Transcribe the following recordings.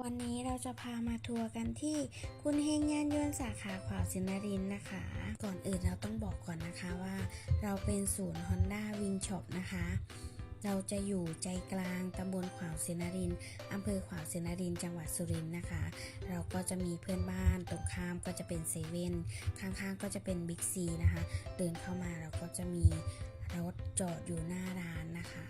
วันนี้เราจะพามาทัวร์กันที่คุณเฮงยานยนต์สาขาขวาวสินรินทร์นะคะ ก่อนอื่นเราต้องบอกก่อนนะคะว่า เราเป็นศูนย์ Honda Wing Shop นะคะ เราจะอยู่ใจกลางตำบลขวาวสินรินทร์อำเภอขวาวสินรินทร์จังหวัดสุรินทร์นะคะ เราก็จะมีเพื่อนบ้านตรงข้ามก็จะเป็นเซเว่นข้างๆก็จะเป็นบิ๊กซีนะคะ เดินเข้ามาเราก็จะมีรถจอดอยู่หน้าร้านนะคะ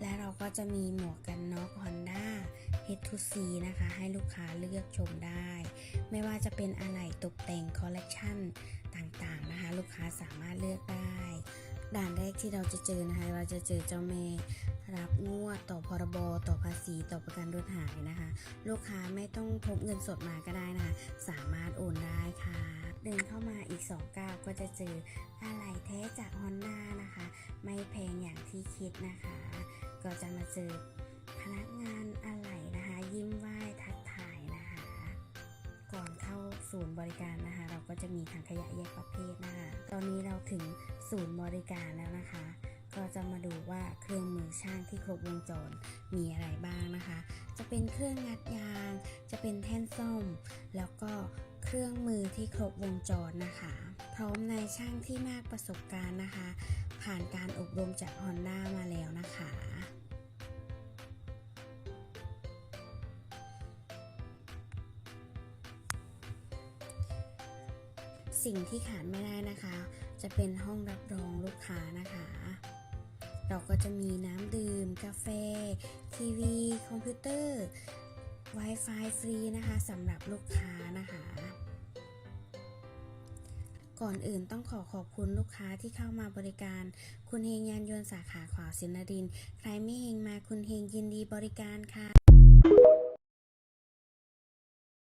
และเราก็จะมีหมวกกันน็อก Honda H2C นะคะ ให้ลูกค้าเลือกชมได้ ไม่ว่าจะเป็นอะไหล่ตกแต่งคอลเลกชันต่างๆนะคะ ลูกค้าสามารถเลือกได้ ด่านแรกที่เราจะเจอนะคะ เราจะเจอเจ้าแม่รับงวดต่อพรบต่อภาษีต่อประกันรถหายนะคะ ลูกค้าไม่ต้องพกเงินสดมาก็ได้นะคะ สามารถโอนได้ค่ะ เดินเข้ามาอีก2ก้าวก็จะเจออะไหล่แท้จาก Honda นะคะ ไม่แพงอย่างที่คิดนะคะ ก็จะมาเจอพนักงานอะไหล่นะคะ ยิ้มไหว้ทักทายนะคะ ก่อนเข้าศูนย์บริการนะคะ เราก็จะมีถังขยะแยกประเภทนะคะ ตอนนี้เราถึงศูนย์บริการแล้วนะคะ ก็จะมาดูว่าเครื่องมือช่างที่ครบวงจรมีอะไรบ้างนะคะ จะเป็นเครื่องงัดยาง จะเป็นแท่นส้ม แล้วก็เครื่องมือที่ครบวงจรนะคะ พร้อมในายช่างที่มากประสบการณ์นะคะ ผ่านการอบรมจาก Honda มาแล้วนะคะ สิ่งที่ขาดไม่ได้นะคะ จะเป็นห้องรับรองลูกค้านะคะ เราก็จะมีน้ำดื่ม กาแฟ ทีวี คอมพิวเตอร์ Wi-Fi ฟรีนะคะสำหรับลูกค้านะคะ ก่อนอื่นต้องขอขอบคุณลูกค้าที่เข้ามาบริการ คุณเฮงยานยนต์สาขาขวาวสินนริน ใครไม่เฮงมาคุณเฮงยินดีบริการค่ะ